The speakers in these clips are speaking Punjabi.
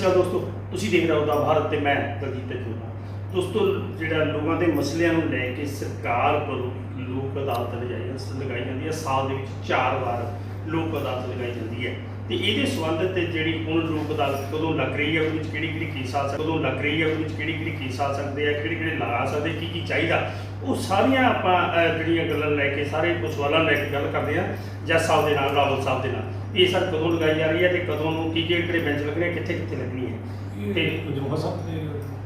ਸ਼੍ਰੀ ਅਕਾਲ ਦੋਸਤੋ, ਤੁਸੀਂ ਦੇਖ ਰਹੇ ਹੋ ਦਾ ਭਾਰਤ ਤੇ ਮੈਂ ਦਲਜੀਤ ਜੋਨਾ ਦੋਸਤੋ, ਜਿਹੜਾ ਲੋਕਾਂ ਦੇ ਮਸਲਿਆਂ ਨੂੰ ਲੈ ਕੇ ਸਰਕਾਰ ਵੱਲੋਂ ਲੋਕ ਅਦਾਲਤ ਲਗਾਈ ਲਗਾਈ ਜਾਂਦੀ ਹੈ, ਸਾਲ ਦੇ ਵਿੱਚ ਚਾਰ ਵਾਰ ਲੋਕ ਅਦਾਲਤ ਲਗਾਈ ਜਾਂਦੀ ਹੈ। ਤੇ ਇਹਦੇ ਸੰਬੰਧ ਤੇ ਜਿਹੜੀ ਹੁਣ ਲੋਕ ਅਦਾਲਤ ਕਦੋਂ ਲੱਗ ਰਹੀ ਹੈ, ਉਹਦੇ ਵਿੱਚ ਕਿਹੜੀ ਕਿਹੜੀ ਕੇਸ ਆ ਸਕਦੇ ਕਦੋਂ ਲੱਗ ਰਹੀ ਹੈ, ਉਹਦੇ ਵਿੱਚ ਕਿਹੜੀ ਕਿਹੜੀ ਕੇਸ ਆ ਸਕਦੇ ਆ ਕਿਹੜੇ ਕਿਹੜੇ ਲਗਾ ਸਕਦੇ ਕੀ ਕੀ ਚਾਹੀਦਾ? ਉਹ ਸਾਰੀਆਂ ਆਪਾਂ ਜਿਹੜੀਆਂ ਗੱਲਾਂ ਲੈ ਕੇ, ਸਾਰੇ ਕੁਝ ਸਵਾਲਾਂ ਲੈ ਕੇ ਗੱਲ ਕਰਦੇ ਆ ਜੱਜ ਸਾਹਿਬ ਦੇ ਨਾਲ, ਰਾਹੁਲ ਸਾਹਿਬ ਦੇ ਨਾਲ। ਇਹ ਸਰ ਕਦੋਂ ਲਗਾਈ ਜਾ ਰਹੀ ਹੈ ਤੇ ਕਦੋਂ ਨੂੰ ਕੀ ਕਿਹੜੇ ਕਿਹੜੇ ਬੈਂਚ ਲੱਗਣੇ ਕਿੱਥੇ ਕਿੱਥੇ ਲੱਗਣੀ ਹੈ ਤੇ ਜੋਹਾ ਸਾਹਿਬ ਦੇ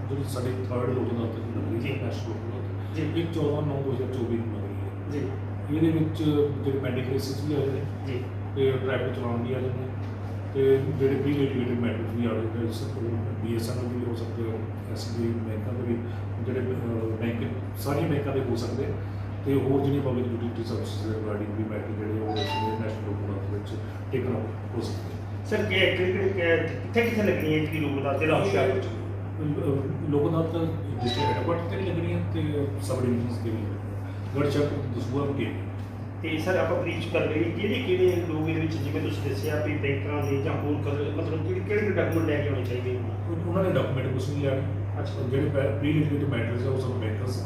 ਜਿਹੜੀ ਸਾਡੇ ਥਰਡ ਲੋਕ ਦਾ ਤੇ ਲੱਗੀ ਜੀ। ਹੈ ਨੈਸ਼ਨਲ ਲੋਕ ਜੀ। ਇਹ 14 9 2024 ਨੂੰ ਲੱਗ ਰਹੀ ਹੈ। ਜੀ। ਇਹਦੇ ਵਿੱਚ ਜਿਹੜੇ ਪੈਂਡਿੰਗ ਕੇਸਿਸ ਵੀ ਆ ਰਹੇ ਨੇ ਜੀ। ਤੇ ਟ੍ਰੈਫਿਕ ਚਲਾਉਣ ਵੀ ਆ ਰਹੇ ਨੇ ਤੇ ਜਿਹੜੇ ਪ੍ਰੀ ਲਿਟੀਗੇਟਡ ਮੈਟਰਸ ਵੀ ਆ ਰਹੇ ਨੇ ਬੀਐਸਐਨਐਲ ਦੇ ਵੀ ਹੋ ਸਕਦੇ ਹੋ ਐਸਬੀ ਬੈਂਕਾਂ ਦੇ ਵੀ ਜਿਹੜੇ ਬੈਂਕ ਸਾਰੀਆਂ ਬੈਂਕਾਂ ਦੇ ਹੋ ਸਕਦੇ ਤੇ ਹੋਰ ਜਿਹੜੀਆਂ ਪਬਲਿਕ ਯੂਟਿਲਿਟੀ ਸਰਵਿਸਿਜ਼ ਦੇ ਰਿਗਾਰਡਿੰਗ ਵੀ ਮੈਟਰ ਜਿਹੜੇ ਉਹ ਨੈਸ਼ਨਲ ਲੋਕ ਦੇ ਵਿੱਚ ਟੇਕਨ ਅਪ ਹੋ ਸਕਦੇ ਸਰ ਕਿ ਕਿਹੜੇ ਕਿਹੜੇ ਕਿੱਥੇ ਕਿੱਥੇ ਲੱਗਣੀ ਹੈ ਜਿਹੜੀ ਲੋਕ ਦਾ ਜਿਹੜਾ ਹੁਸ਼ਿਆਰਪੁਰ ਚ? ਲੋਕ ਅਦਾਲਤ ਡਿਸਟ੍ਰਿਕਟ ਹੈਡਕੁਆਟਰ ਤੇ ਵੀ ਲੱਗਣੀਆਂ ਤੇ ਸਬ ਡਿਵੀਜ਼ਨਸ ਦੇ ਵੀ ਗੜ ਚੱਕ ਦਸੂਆ ਕੇ ਤੇ ਸਰ ਆਪਾਂ ਬਰੀਚ ਕਰ ਲਈ ਕਿਹੜੇ ਕਿਹੜੇ ਲੋਕ ਇਹਦੇ ਵਿੱਚ ਜਿਵੇਂ ਤੁਸੀਂ ਦੱਸਿਆ ਵੀ ਬੈਂਕਾਂ ਦੇ ਜਾਂ ਹੋਰ ਕਦਰ ਮਤਲਬ ਕਿਹੜੇ ਕਿਹੜੇ ਡਾਕੂਮੈਂਟ ਲੈ ਕੇ ਆਉਣੇ ਚਾਹੀਦੇ ਹਨ ਉਹਨਾਂ ਨੇ ਡਾਕੂਮੈਂਟ ਕੁਝ ਨਹੀਂ ਲਿਆ। ਅੱਛਾ। ਜਿਹੜੇ ਪ੍ਰੀ ਲਿਟੀਗੇਟਡ ਮੈਟਰਸ ਆ ਉਹ ਸਭ ਬੈਂਕਰਸ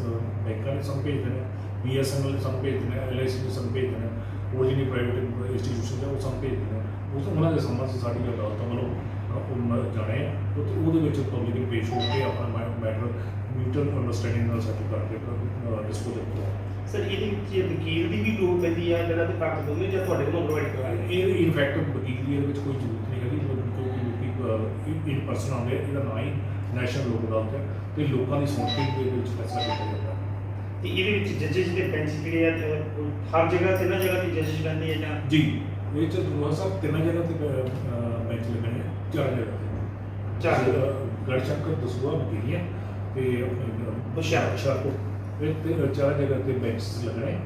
ਬੈਂਕਾਂ ਨੇ ਸਭ ਭੇਜਦੇ ਨੇ ਬੀਐਸਐਨਐਲ ਨੇ ਸਭ ਭੇਜਦੇ ਨੇ ਐਲਆਈਸੀ ਨੇ ਸਭ ਭੇਜਦੇ ਨੇ। ਹੋਰ ਜਿਹੜੀ ਪ੍ਰਾਈਵੇਟ ਇੰਸਟੀਟਿਊਸ਼ਨ ਆ ਉਹ ਸਭ ਭੇਜਦੇ ਨੇ ਉਸ ਤੋਂ ਉਹਨਾਂ ਦੇ ਸੰਬੰਧ ਸਾਡੀ ਅਦਾਲਤਾਂ ਵੱਲੋਂ ਉਹ ਜਾਣੇ ਤੇ ਉਹਦੇ ਵਿੱਚ ਪਬਲਿਕ ਨੂੰ ਪੇਸ਼ ਹੋ ਕੇ ਆਪਣਾ ਮੈਟਰ ਮਿਊਚੁਅਲ ਅੰਡਰਸਟੈਂਡਿੰਗ ਨਾਲ ਸੈਟਲ ਕਰਕੇ ਡਿਸਪੋਜ਼ ਕਰੋ। ਸਰ ਇਹਦੇ ਵਿੱਚ ਵਕੀਲ ਦੀ ਵੀ ਲੋੜ ਪੈਂਦੀ ਆ ਜਿਹੜਾ ਤੇ ਪੱਖ ਦੋਨੇ ਜਾਂ ਤੁਹਾਡੇ ਕੋਲੋਂ ਪ੍ਰੋਵਾਈਡ ਕਰਵਾਏ ਇਹ ਇਨਫੈਕਟ ਵਕੀਲ ਦੀ ਇਹਦੇ ਵਿੱਚ ਕੋਈ ਜ਼ਰੂਰਤ ਨਹੀਂ ਹੈਗੀ। ਕਿਉਂਕਿ ਇਨ ਪਰਸਨ ਆਉਂਦੇ ਇਹਦਾ ਨਾਂ ਹੀ ਨੈਸ਼ਨਲ ਲੋਕ ਅਦਾਲਤ ਹੈ। ਤੇ ਲੋਕਾਂ ਦੀ ਸੁਣਵਾਈ ਦੇ ਵਿੱਚ ਫੈਸਲਾ ਕੀਤਾ ਜਾਂਦਾ ਹੈ। ਤੇ ਇਹਦੇ ਵਿੱਚ ਜੱਜਸ ਦੇ ਬੈਂਚ ਜਿਹੜੇ ਆ ਤੇ ਉਹ ਹਰ ਜਗ੍ਹਾ ਤਿੰਨਾਂ ਜਗ੍ਹਾ ਤੇ ਜੱਜਸ ਬੈਠਦੇ ਆ ਜਾਂ ਜੀ ਇਹ ਚ ਦੁਆ ਸਾਹਿਬ ਤਿੰਨ ਜਗ੍ਹਾ ਤੇ ਬੈਂਚ ਲੱਗਣੇ ਆ, ਚਾਰ ਜਗ੍ਹਾ ਤੇ ਚਾਰ। ਗੜ ਚੱਕਰ ਦਸੂਆ ਮਕੀਰੀਆ ਤੇ ਆਪਣੇ ਹੁਸ਼ਿਆਰਪੁਰ। ਇਹ ਤੇ ਚਾਰ ਜਗ੍ਹਾ ਤੇ ਬੈਂਚ ਲੱਗਣੇ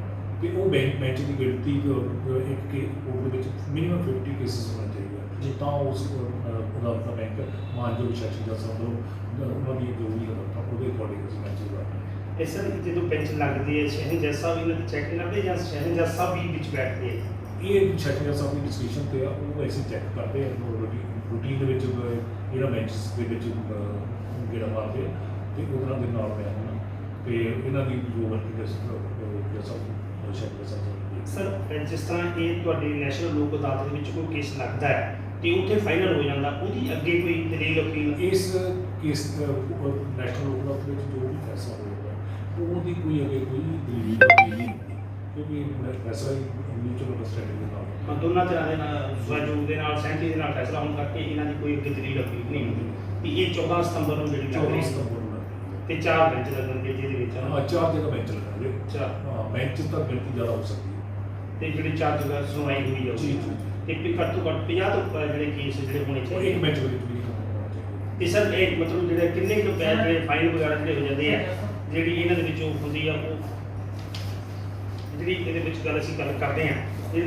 ਤੇ ਉਹ ਬੈਂਚ ਬੈਂਚ ਦੀ ਗਿਣਤੀ ਇੱਕ ਕੇ ਉਹਦੇ ਵਿੱਚ ਮਿਨੀਮਮ 50 ਕੇਸਿਸ ਹੋਣਾ ਚਾਹੀਦਾ ਜੀ। ਤਾਂ ਉਸ ਅਦਾਲਤ ਦਾ ਬੈਂਕ ਮਾਨਯੋਗ ਸ਼ੈਕਸ਼ਨ ਦਾ ਨੂੰ ਉਹਨਾਂ ਦੀ ਜੋ ਵੀ ਅਦਾਲਤਾਂ ਉਹਦੇ ਅਕੋਰਡਿੰਗ ਇਹ ਸਰ ਜਦੋਂ ਬੈਂਚ ਲੱਗਦੀ ਹੈ ਸ਼ਹਿਨ ਜੱਸਾ ਵੀ ਇਹਨਾਂ ਦੀ ਚੈੱਕ ਕਰਦੇ ਜਾਂ ਸ਼ਹਿਨ ਜੱਸਾ ਵੀ ਵਿੱਚ ਬੈਠਦੇ ਆ ਇਹ ਦਾ ਸਭ ਦੀ ਡਿਸਕ੍ਰਿਪਸ਼ਨ ਤੇ ਆ ਉਹ ਅਸੀਂ ਚੈੱਕ ਕਰਦੇ ਹਾਂ ਰੂਟੀਨ ਦੇ ਵਿੱਚ ਜਿਹੜਾ ਬੈਂਚਸ ਦੇ ਵਿੱਚ ਜਿਹੜਾ ਮਾਰਦੇ ਤੇ ਉਹਨਾਂ ਦੇ ਨਾਲ ਮੈਂ ਹਾਂ ਤੇ ਇਹਨਾਂ ਦੀ ਜੋ ਵਰਕਿੰਗ ਹੈ ਸਭ ਸ਼ੈਕਸ਼ਨ ਸਭ ਸਰ ਜਿਸ ਤਰ੍ਹਾਂ ਇਹ ਤੁਹਾਡੇ ਨੈਸ਼ਨਲ ਲੋਕ ਅਦਾਲਤ ਦੇ ਵਿੱਚ ਕੋਈ ਕੇਸ ਲੱਗਦਾ ਹੈ ਤੇ ਉੱਥੇ ਫਾਈਨਲ ਹੋ ਜਾਂਦਾ ਉਹਦੀ ਅੱਗੇ ਕੋਈ ਦਲੀਲ ਅਪੀਲ ਇਸ ਕੇਸ ਨੈਸ਼ਨਲ ਲੋਕ ਅਦਾਲਤ ਵਿੱਚ ਜੋ ਵੀ ਫੈਸਲਾ ਹੋਏਗਾ ਉਹਦੀ ਕੋਈ ਅਗੇ ਕੋਈ ਦਲੀਲ ਨਹੀਂ ਕਿਉਂਕਿ ਫੈਸਲਾ ਹੀ ਮਿਊਚੁਅਲ ਅੰਡਰਸਟੈਂਡਿੰਗ ਦੇ ਨਾਲ ਹਾਂ, ਦੋਨਾਂ ਤਰ੍ਹਾਂ ਦੇ ਨਾਲ ਸਹਿਯੋਗ ਦੇ ਨਾਲ ਸਹਿਮਤੀ ਦੇ ਨਾਲ ਫੈਸਲਾ ਹੋਣ ਕਰਕੇ ਇਹਨਾਂ ਦੀ ਕੋਈ ਅੱਗੇ ਦਲੀਲ ਅਪੀਲ ਨਹੀਂ ਹੁੰਦੀ। ਵੀ ਇਹ 14 ਸਤੰਬਰ ਨੂੰ ਜਿਹੜੀ ਲੱਗ 14 ਰਹੀ ਸੀ ਸਤੰਬਰ ਨੂੰ ਲੱਗਦੀ ਤੇ ਚਾਰ ਬੈਂਚ ਲੱਗਣਗੇ ਜਿਹਦੇ ਵਿੱਚ ਹੈ। ਹਾਂ, ਚਾਰ ਜਗ੍ਹਾ ਬੈਂਚ ਲੱਗਣਗੇ ਚਾਰ। ਹਾਂ ਬੈਂਚ ਤਾਂ ਗਿਣਤੀ ਜ਼ਿਆਦਾ ਹੋ ਸਕਦੀ ਹੈ। ਤੇ ਜਿਹੜੇ ਚਾਰ ਜਗ੍ਹਾ ਸੁਣਵਾਈ ਹੋਈ ਜਾਊਗੀ। ਤੇ ਵੀ ਘੱਟ ਤੋਂ ਘੱਟ 50 ਤੋਂ ਉੱਪਰ ਜਿਹੜੇ ਕੇਸ ਜਿਹੜੇ ਹੋਣੇ ਉਹ ਚਾਹੀਦੇ ਇੱਕ ਬੈਂਚ ਵਿੱਚ ਵੀ ਖਤਮ ਹੋਣਾ ਚਾਹੀਦਾ। ਤੇ ਸਰ ਇਹ ਮਤਲਬ ਜਿਹੜੇ ਕਿੰਨੇ ਕੁ ਪੈ ਜਿਹੜੇ ਫਾਈਨ ਵਗੈਰਾ ਜਿਹੜੇ ਹੋ ਜਾਂਦੇ ਆ ਜਿਹੜੀ ਇਹਨਾਂ ਦੇ ਵਿੱਚੋਂ ਹੁੰਦੀ ਆ ਉਹ ਜਿਹੜੀ ਇਹਦੇ ਵਿੱਚ ਗੱਲ ਅਸੀਂ ਗੱਲ ਕਰਦੇ ਆ ਇਹ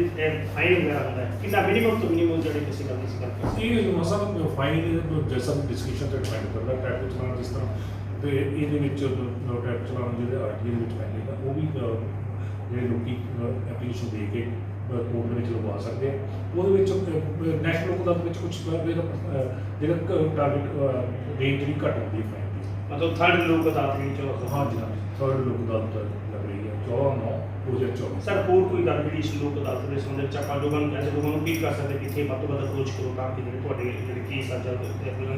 ਫਾਈਨ ਵਗੈਰਾ ਹੁੰਦਾ ਹੈ, ਕਿੰਨਾ ਮਿਨੀਮਮ ਤੋਂ ਮਿਨੀਮਮ ਜਿਹੜੇ ਕਿਸੇ ਗੱਲ ਅਸੀਂ ਕਰਦੇ ਇਹ ਮਸਲਾ ਫਾਈਨਲ ਜੈਸਾ ਡਿਸਕਸ਼ਨ ਤੇ ਡਿਪੈਂਡ ਕਰਦਾ ਟ੍ਰੈਫਿਕ ਚਲਾਨ ਜਿਸ ਤਰ੍ਹਾਂ ਤੇ ਇਹਦੇ ਵਿੱਚ ਟ੍ਰੈਫਿਕ ਚਲਾਨ ਜਿਹੜੇ ਆਰਟੀਏ ਦੇ ਵਿੱਚ ਪੈਂਦੇ ਆ ਉਹ ਵੀ ਜਿਹੜੇ ਲੋਕੀ ਐਪਲੀਕੇਸ਼ਨ ਦੇ ਕੇ ਕੋਰਟ ਦੇ ਵਿੱਚ ਲਗਵਾ ਸਕਦੇ ਆ। ਉਹਦੇ ਵਿੱਚ ਨੈਸ਼ਨਲ ਲੋਕ ਅਦਾਲਤ ਵਿੱਚ ਕੁਝ ਜਿਹੜਾ ਟਾਰਗੇਟ ਰੇਂਜ ਜਿਹੜੀ ਘੱਟ ਹੁੰਦੀ ਹੈ ਮਤਲਬ ਥਰਡ ਲੋਕ ਅਦਾਲਤ ਦੇ ਵਿੱਚ ਹਾਂ ਜੀ ਥਰਡ ਲੋਕ ਅਦਾਲਤ ਲੱਗ ਰਹੀ ਹੈ। 14 9 2024 ਸਰ ਹੋਰ ਕੋਈ ਗੱਲ ਜਿਹੜੀ ਇਸ ਲੋਕ ਅਦਾਲਤ ਦੇ ਸੰਬੰਧ ਵਿੱਚ ਆਪਾਂ ਲੋਕਾਂ ਨੂੰ ਐਸੇ ਲੋਕਾਂ ਨੂੰ ਅਪੀਲ ਕਰ ਸਕਦੇ ਕਿ ਇੱਥੇ ਵੱਧ ਤੋਂ ਵੱਧ ਅਪਰੋਚ ਕਰੋ ਤਾਂ ਕਿ ਜਿਹੜੇ ਤੁਹਾਡੇ ਜਿਹੜੇ ਕੇਸ ਆ ਜਾਂ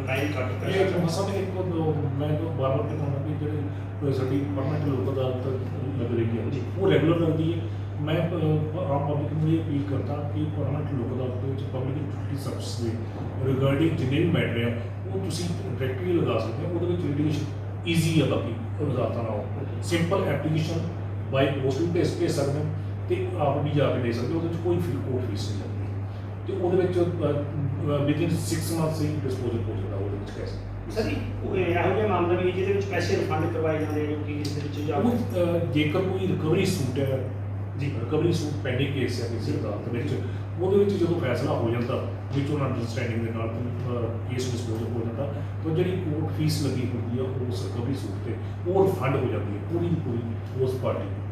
ਟਾਈਮ ਕੱਟ ਕਰ ਇਹ ਸਕਣ ਮਸਾ ਦੇ ਇੱਕ ਦੋ ਮੈਂ ਜੋ ਬਾਰ ਬਾਰ ਕਹਿੰਦਾ ਕਿ ਜਿਹੜੇ ਕੋਈ ਸਾਡੀ ਪਰਮਨੈਂਟ ਲੋਕ ਅਦਾਲਤ ਲੱਗ ਰਹੀ ਹੈ। ਜੀ। ਉਹ ਰੈਗੂਲਰ ਲੱਗਦੀ ਹੈ। ਮੈਂ ਆਮ ਪਬਲਿਕ ਨੂੰ ਇਹ ਅਪੀਲ ਕਰਦਾ ਕਿ ਪਰਮਨੈਂਟ ਲੋਕ ਅਦਾਲਤ ਵਿੱਚ ਪਬਲਿਕ ਸਰਵਿਸ ਦੇ ਰਿਗਾਰਡਿੰਗ ਜਿੰਨੇ ਵੀ ਮੈਟਰ ਆ ਉਹ ਤੁਸੀਂ ਡਾਇਰੈਕਟਲੀ ਲਗਾ ਸਕਦੇ ਹੋ ਉਹਦੇ ਵਿੱਚ ਲਿਟੀਗੇਸ਼ਨ ਈਜ਼ੀ ਆ ਬਾਕੀ ਅਦਾਲਤਾਂ ਨਾਲੋਂ। ਸਿੰਪਲ ਐਪਲੀਕੇਸ਼ਨ ਬਾਈ ਪੋਸਟ ਵੀ ਭੇਜ ਭੇਜ ਸਕਦੇ ਹੋ ਤੇ ਆਪ ਵੀ ਜਾ ਕੇ ਦੇ ਸਕਦੇ ਹੋ ਉਹਦੇ ਵਿੱਚ ਕੋਈ ਫੀ ਕੋਰਟ ਫੀਸ ਨਹੀਂ ਲੱਗਦੀ। ਤੇ ਉਹਦੇ ਵਿੱਚ ਵਿਦਿਨ 6 ਮੰਥਸ ਹੀ ਡਿਸਪੋਜ਼ਲ ਹੋ ਜਾਂਦਾ ਉਹਦੇ ਵਿੱਚ ਕੈਸ਼ ਸਰ ਇਹ- ਉਹ ਇਹੋ ਜਿਹਾ ਮਾਮਲਾ ਵੀ ਜਿਹਦੇ ਵਿੱਚ ਪੈਸੇ ਰਿਫੰਡ ਕਰਵਾਏ ਜਾਂਦੇ ਨੇ ਕਿ ਇਸ ਦੇ ਵਿੱਚ ਜਾਂ ਜੇਕਰ ਕੋਈ ਰਿਕਵਰੀ ਸੂਟ ਹੈ ਜੀ। ਰਿਕਵਰੀ ਸੂਟ ਪੈਂਡਿੰਗ ਕੇਸ ਹੈ ਕਿਸੇ ਅਦਾਲਤ ਵਿੱਚ ਉਹਦੇ ਵਿੱਚ ਜਦੋਂ ਫੈਸਲਾ ਹੋ ਜਾਂਦਾ ਮਿਊਚੁਅਲ ਅੰਡਰਸਟੈਂਡਿੰਗ ਦੇ ਨਾਲ ਕੇਸ ਡਿਸਪੋਜ ਹੋ ਜਾਂਦਾ, ਤਾਂ ਜਿਹੜੀ ਕੋਰਟ ਫੀਸ ਲੱਗੀ ਹੁੰਦੀ ਆ ਉਸ ਰਿਕਵਰੀ ਸੂਟ ਤੇ, ਉਹ ਰਿਫੰਡ ਹੋ ਜਾਂਦੀ ਹੈ ਪੂਰੀ ਦੀ ਪੂਰੀ ਉਸ ਪਾਰਟੀ ਨੂੰ।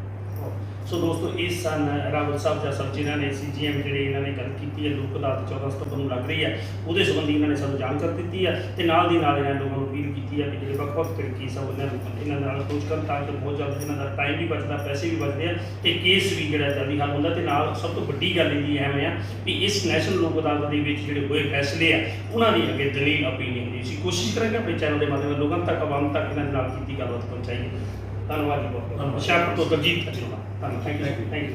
ਸੋ ਦੋਸਤੋ ਇਸ ਸਨ ਰਾਵਤ ਸਾਹਿਬ ਜਾਂ ਸਭ ਜਿਨ੍ਹਾਂ ਨੇ ਸੀਜੀਐਮ ਜਿਹੜੇ ਇਹਨਾਂ ਨੇ ਗੱਲ ਕੀਤੀ ਹੈ, ਲੋਕ ਅਦਾਲਤ 14 ਸਤੰਬਰ ਨੂੰ ਲੱਗ ਰਹੀ ਹੈ। ਉਹਦੇ ਸੰਬੰਧੀ ਇਹਨਾਂ ਨੇ ਸਾਨੂੰ ਜਾਣਕਾਰੀ ਦਿੱਤੀ ਹੈ ਤੇ ਨਾਲ ਦੀ ਨਾਲ ਇਹਨਾਂ ਲੋਕਾਂ ਨੂੰ ਅਪੀਲ ਕੀਤੀ ਹੈ ਕਿ ਜਿਹੜੇ ਵੱਖ ਵੱਖ ਤਰੀਕੇ ਸਭ ਆ ਉਹਨਾਂ ਨੂੰ ਇਹਨਾਂ ਨਾਲ ਅਪਰੋਚ ਕਰਨ ਤਾਂ ਕਿ ਬਹੁਤ ਜਲਦ ਇਹਨਾਂ ਦਾ ਟਾਈਮ ਵੀ ਬਚਦਾ, ਪੈਸੇ ਵੀ ਬਚਦੇ ਆ ਤੇ ਕੇਸ ਵੀ ਜਿਹੜਾ ਜਲਦੀ ਹੱਲ ਹੁੰਦਾ ਤੇ ਨਾਲ ਸਭ ਤੋਂ ਵੱਡੀ ਗੱਲ ਇਹਦੀ ਐਵੇਂ ਆ ਕਿ ਇਸ ਨੈਸ਼ਨਲ ਲੋਕ ਅਦਾਲਤ ਦੇ ਵਿੱਚ ਜਿਹੜੇ ਹੋਏ ਫੈਸਲੇ ਆ, ਉਹਨਾਂ ਦੀ ਅੱਗੇ ਦਲੀਲ ਅਪੀਲ ਹੁੰਦੀ। ਸੀ ਕੋਸ਼ਿਸ਼ ਕਰਾਂਗੇ ਆਪਣੇ ਚੈਨਲ ਦੇ ਮਾਧਿਅਮ ਨਾਲ ਲੋਕਾਂ ਤੱਕ, ਆਵਾਮ ਤੱਕ ਇਹਨਾਂ ਦੇ ਨਾਲ ਕੀਤੀ ਗੱਲਬਾਤ ਪਹੁੰਚਾਈਏ। ਧੰਨਵਾਦ ਜੀ ਬਹੁਤ ਧੰਨਵਾਦ। ਹੁਸ਼ਿਆਰਪੁਰ ਤੋਂ ਦਲਜੀਤ ਧੰਨਵਾਦ। ਧੰਨਵਾਦ ਥੈਂਕ ਯੂ ਥੈਂਕ ਯੂ